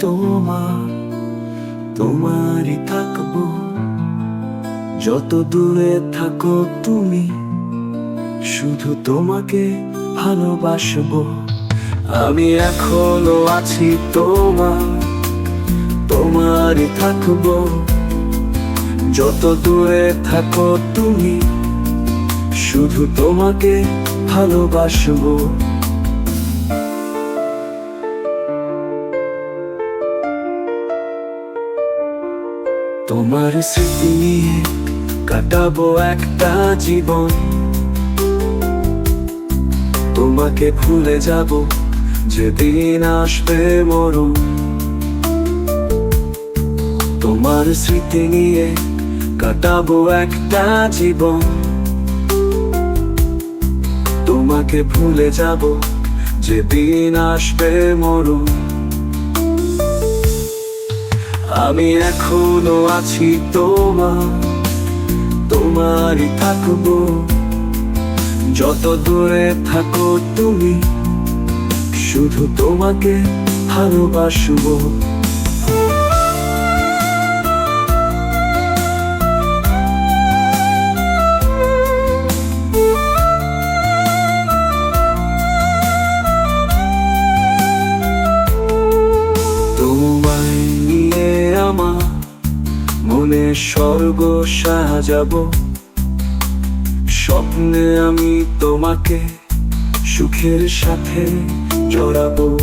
তোমার, তোমারই থাকব। যত দূরে থাকো তুমি, শুধু তোমাকে ভালোবাসবো। আমি এখনও আছি তোমার, তোমারই থাকব। যত দূরে থাকো তুমি, শুধু তোমাকে ভালোবাসবো। তোমার স্মৃতি নিয়ে কাটাবো একটা জীবন। তোমাকে ভুলে যাব, যেদিন আসবে মরণ। তোমার স্মৃতি নিয়ে কাটাবো একটা জীবন। তোমাকে ভুলে যাব, যেদিন আসবে মরণ। আমি এখনও আছি তোমার তোমারই থাকব। যত দূরে থাকো তুমি শুধু তোমাকে ভালোবাসবো। স্বর্গ সাজাবো। স্বপ্নে আমি তোমাকে সুখের সাথে জড়াবো।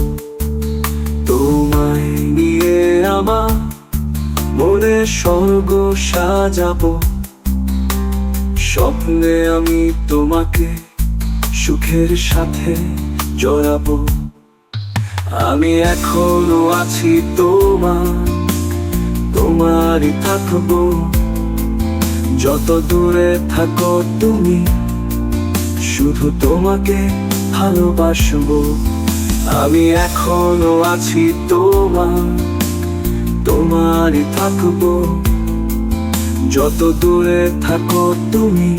তোমায় নিয়ে আমার মনে স্বর্গ সাজাবো। স্বপ্নে আমি তোমাকে সুখের সাথে জড়াবো। আমি এখনও আছি তোমার তোমারই থাকব। যত দূরে থাকো তুমি, শুধু তোমাকে ভালোবাসবো। আমি এখনও আছি তোমার, তোমারই থাকব। যত দূরে থাকো তুমি,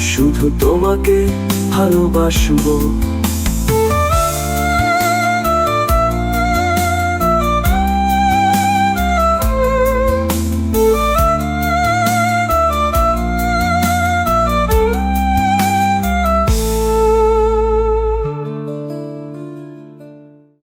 শুধু তোমাকে ভালোবাসবো।